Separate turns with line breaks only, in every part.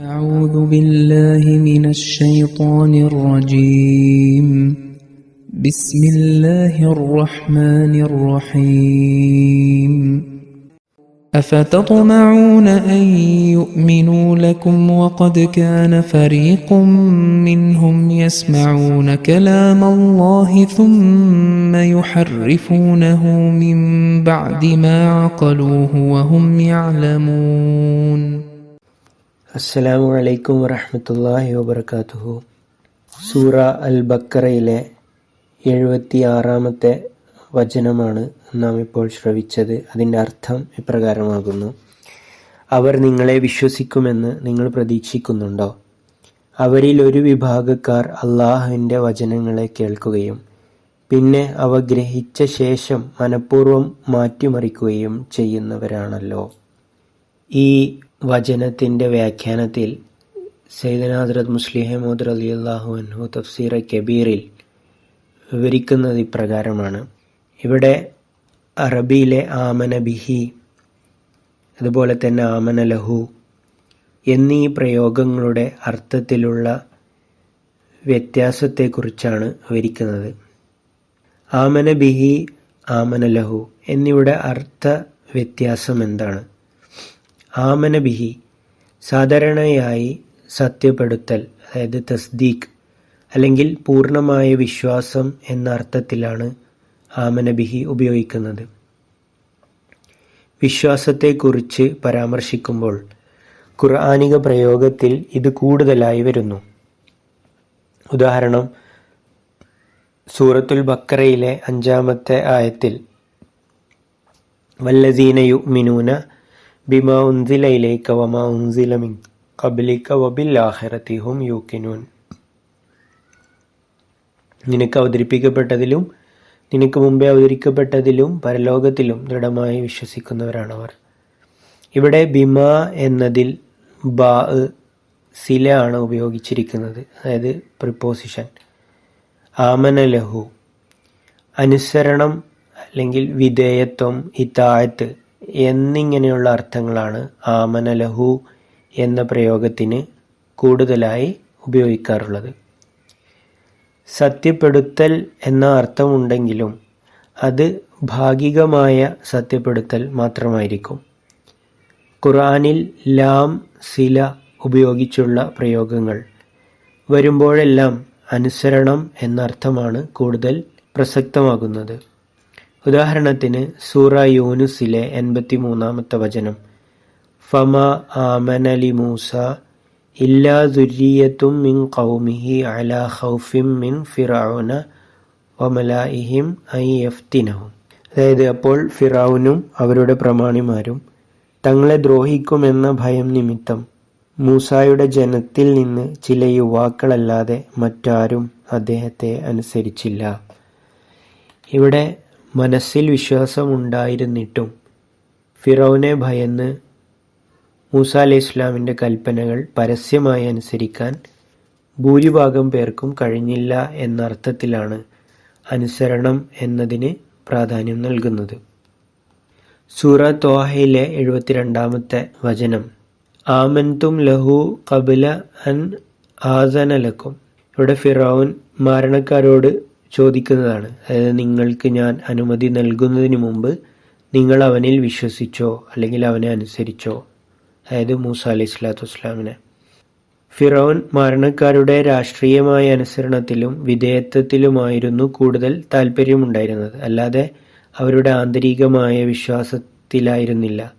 أعوذ بالله من الشيطان الرجيم. بسم الله الرحمن الرحيم. أفتطمعون أن يؤمنوا لكم وقد كان فريق منهم يسمعون كلام الله ثم يحرفونه من بعد ما عقلوه وهم يعلمون.
അസ്സലാമു അലൈക്കും വറഹ്മത്തുള്ളാഹി വബർക്കാത്തുഹു സൂറ അൽ ബക്കറയിലെ എഴുപത്തി ആറാമത്തെ വചനമാണ് നാം ഇപ്പോൾ ശ്രവിച്ചത്. അതിന്റെ അർത്ഥം ഇപ്രകാരമാകുന്നു. അവർ നിങ്ങളെ വിശ്വസിക്കുമെന്ന് നിങ്ങൾ പ്രതീക്ഷിക്കുന്നുണ്ടോ? അവരിൽ ഒരു വിഭാഗക്കാർ അള്ളാഹുവിന്റെ വചനങ്ങളെ കേൾക്കുകയും പിന്നെ അവ ഗ്രഹിച്ച ശേഷം മനഃപൂർവം മാറ്റിമറിക്കുകയും ചെയ്യുന്നവരാണല്ലോ. ഈ വചനത്തിന്റെ വ്യാഖ്യാനത്തിൽ സൈദന ഹദ്രത് മുസ്ലിഹ് മോദ് അലി അള്ളാഹു അൻഹു തഫ്സീറ കബീറിൽ വിവരിക്കുന്നത് ഇപ്രകാരമാണ്. ഇവിടെ അറബിയിലെ ആമന ബിഹി അതുപോലെ തന്നെ ആമന ലഹു എന്നീ പ്രയോഗങ്ങളുടെ അർത്ഥത്തിലുള്ള വ്യത്യാസത്തെക്കുറിച്ചാണ് വിവരിക്കുന്നത്. ആമന ബിഹി ആമന ലഹു എന്നിവയുടെ അർത്ഥ വ്യത്യാസം എന്താണ്? ആമന ബിഹി സാധാരണയായി സത്യപ്പെടുത്തൽ അതായത് തസ്ദീഖ് അല്ലെങ്കിൽ പൂർണമായ വിശ്വാസം എന്ന അർത്ഥത്തിലാണ് ആമന ബിഹി ഉപയോഗിക്കുന്നത്. വിശ്വാസത്തെക്കുറിച്ച് പരാമർശിക്കുമ്പോൾ ഖുർആാനിക പ്രയോഗത്തിൽ ഇത് കൂടുതലായി വരുന്നു. ഉദാഹരണം സൂറത്തുൽ ബക്കറയിലെ അഞ്ചാമത്തെ ആയത്തിൽ വല്ലദീന യുഅ്മിനൂന ബിമാ ഉൻസില വമാ ഖബ്ലിക വബിൽ യൂഖിനൂൻ നിനക്ക് അവതരിപ്പിക്കപ്പെട്ടതിലും നിനക്ക് മുമ്പേ അവതരിക്കപ്പെട്ടതിലും പരലോകത്തിലും ദൃഢമായി വിശ്വസിക്കുന്നവരാണവർ. ഇവിടെ ബിമ എന്നതിൽ ബാ സില ആണ് ഉപയോഗിച്ചിരിക്കുന്നത്. അതായത് പ്രിപ്പോസിഷൻ. ആമന ലഹു. അനുസരണം അല്ലെങ്കിൽ വിധേയത്വം ഇത്താഴത്ത് എന്നിങ്ങനെയുള്ള അർത്ഥങ്ങളാണ് ആമന ലഹു എന്ന പ്രയോഗത്തിന് കൂടുതലായി ഉപയോഗിക്കാറുള്ളത്. സത്യപ്പെടുത്തൽ എന്ന അർത്ഥമുണ്ടെങ്കിലും അത് ഭാഗികമായ സത്യപ്പെടുത്തൽ മാത്രമായിരിക്കും. ഖുറാനിൽ ലാം സില ഉപയോഗിച്ചുള്ള പ്രയോഗങ്ങൾ വരുമ്പോഴെല്ലാം അനുസരണം എന്നർത്ഥമാണ് കൂടുതൽ പ്രസക്തമാകുന്നത്. ഉദാഹരണത്തിന് സൂറ യൂനുസിലെ എൺപത്തി മൂന്നാമത്തെ വചനം. ഫമ ആമനലി മൂസ ഇല്ലാ ദുര്യത്തും മിൻ കൗമിഹി അല ഹൗഫിം മിൻ ഫിറൌന വമലായിഹിം ഐ യഫ്തിനഹും. അതായത് അപ്പോൾ ഫിറൌനും അവരുടെ പ്രമാണിമാരും തങ്ങളെ ദ്രോഹിക്കുമെന്ന ഭയം നിമിത്തം മൂസായുടെ ജനത്തിൽ നിന്ന് ചില യുവാക്കളല്ലാതെ മറ്റാരും അദ്ദേഹത്തെ അനുസരിച്ചില്ല. ഇവിടെ മനസ്സിൽ വിശ്വാസമുണ്ടായിരുന്നിട്ടും ഫിറോനെ ഭയന്ന് മൂസ അലൈഹി ഇസ്ലാമിന്റെ കൽപ്പനകൾ പരസ്യമായി അനുസരിക്കാൻ ഭൂരിഭാഗം പേർക്കും കഴിഞ്ഞില്ല എന്ന അർത്ഥത്തിലാണ് അനുസരണം എന്നതിന് പ്രാധാന്യം നൽകുന്നത്. സൂറ തോഹയിലെ എഴുപത്തിരണ്ടാമത്തെ വചനം ആമൻതും ലഹു കബില അൻ ആസനലക്കും ഇവിടെ ഫിറോൻ മാരണക്കാരോട് ചോദിക്കുന്നതാണ്. അതായത് നിങ്ങൾക്ക് ഞാൻ അനുമതി നൽകുന്നതിന് മുമ്പ് നിങ്ങൾ അവനിൽ വിശ്വസിച്ചോ അല്ലെങ്കിൽ അവനെ അനുസരിച്ചോ. അതായത് മൂസ അലൈഹി സ്വലാത്തു വസ്സലാമിനെ. ഫിറോൻ മരണക്കാരുടെ രാഷ്ട്രീയമായ അനുസരണത്തിലും വിധേയത്വത്തിലുമായിരുന്നു കൂടുതൽ താല്പര്യമുണ്ടായിരുന്നത് അല്ലാതെ അവരുടെ ആന്തരികമായ വിശ്വാസത്തിലായിരുന്നില്ല.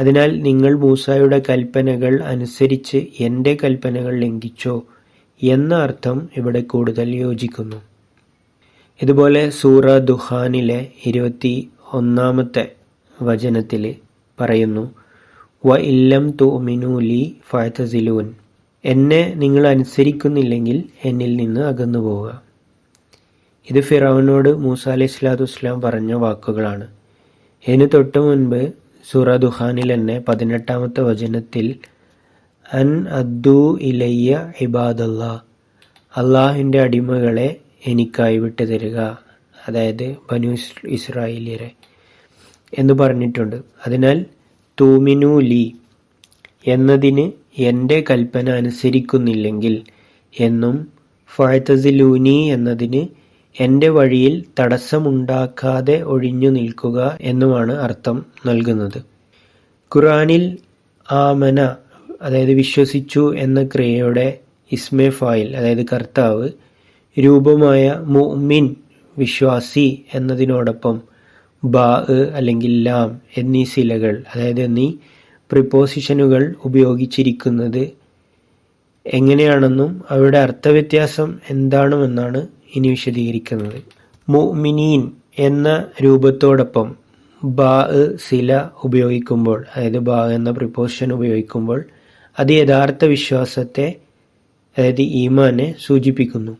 അതിനാൽ നിങ്ങൾ മൂസായുടെ കൽപ്പനകൾ അനുസരിച്ച് എന്റെ കൽപ്പനകൾ ലംഘിച്ചോ എന്ന അർത്ഥം ഇവിടെ കൂടുതൽ യോജിക്കുന്നു. ഇതുപോലെ സൂറ ദുഹാനിലെ ഇരുപത്തി ഒന്നാമത്തെ വചനത്തിൽ പറയുന്നു വ ഇല്ലം തുമിനൂലി ഫാത്തസിലൂൻ എന്നെ നിങ്ങൾ അനുസരിക്കുന്നില്ലെങ്കിൽ എന്നിൽ നിന്ന് അകന്നു പോവുക. ഇത് ഫിറോവിനോട് മൂസ സ്വലാത്തു വസ്സലാം പറഞ്ഞ വാക്കുകളാണ്. ഇതിന് തൊട്ട് മുൻപ് സൂറ ദുഹാനിൽ തന്നെ പതിനെട്ടാമത്തെ വചനത്തിൽ അൻ അദ്ദു ഇലയ്യ ഇബാദല്ലാ. അള്ളാഹിന്റെ അടിമകളെ എനിക്കായി വിട്ടു തരിക അതായത് ബനു ഇസ് ഇസ്രായേലിയരെ. എന്ന് പറഞ്ഞിട്ടുണ്ട്. അതിനാൽ തൂമിനു ലി. എന്നതിന് എന്റെ കൽപ്പന അനുസരിക്കുന്നില്ലെങ്കിൽ എന്നും ഫഴത്തസിലൂനി എന്നതിന് എന്റെ വഴിയിൽ തടസ്സമുണ്ടാക്കാതെ ഒഴിഞ്ഞു നിൽക്കുക എന്നുമാണ് അർത്ഥം നൽകുന്നത്. ഖുറാനിൽ ആമന അതായത് വിശ്വസിച്ചു എന്ന ക്രിയയുടെ ഇസ്മെ ഫായിൽ അതായത് കർത്താവ് രൂപമായ മുഅ്മിൻ വിശ്വാസി എന്നതിനോടൊപ്പം ബാ അല്ലെങ്കിൽ ലാം എന്നീ ശിലകൾ അതായത് എന്നീ പ്രിപ്പോസിഷനുകൾ ഉപയോഗിച്ചിരിക്കുന്നത് എങ്ങനെയാണെന്നും അവയുടെ അർത്ഥവ്യത്യാസം എന്താണെന്നാണ് ഇനി വിശദീകരിക്കുന്നത്. മുഅ്മിനീൻ എന്ന രൂപത്തോടൊപ്പം ബാ സില ഉപയോഗിക്കുമ്പോൾ അതായത് ബാ എന്ന പ്രിപ്പോസിഷൻ ഉപയോഗിക്കുമ്പോൾ അത് യഥാർത്ഥ വിശ്വാസത്തെ അതായത് ഈമാനെ സൂചിപ്പിക്കുന്നു.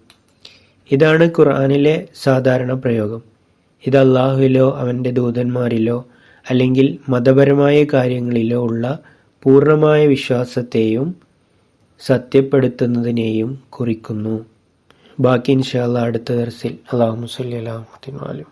ഇതാണ് ഖുർആാനിലെ സാധാരണ പ്രയോഗം. ഇത് അള്ളാഹുവിലോ അവന്റെ ദൂതന്മാരിലോ അല്ലെങ്കിൽ മതപരമായ കാര്യങ്ങളിലോ ഉള്ള പൂർണമായ വിശ്വാസത്തെയും സത്യപ്പെടുത്തുന്നതിനെയും കുറിക്കുന്നു. ബാക്കി ഇൻഷാല്ല അടുത്ത ദർസിൽ. അള്ളാഹു മുസ്ലി അലാഹുദ്ദീൻ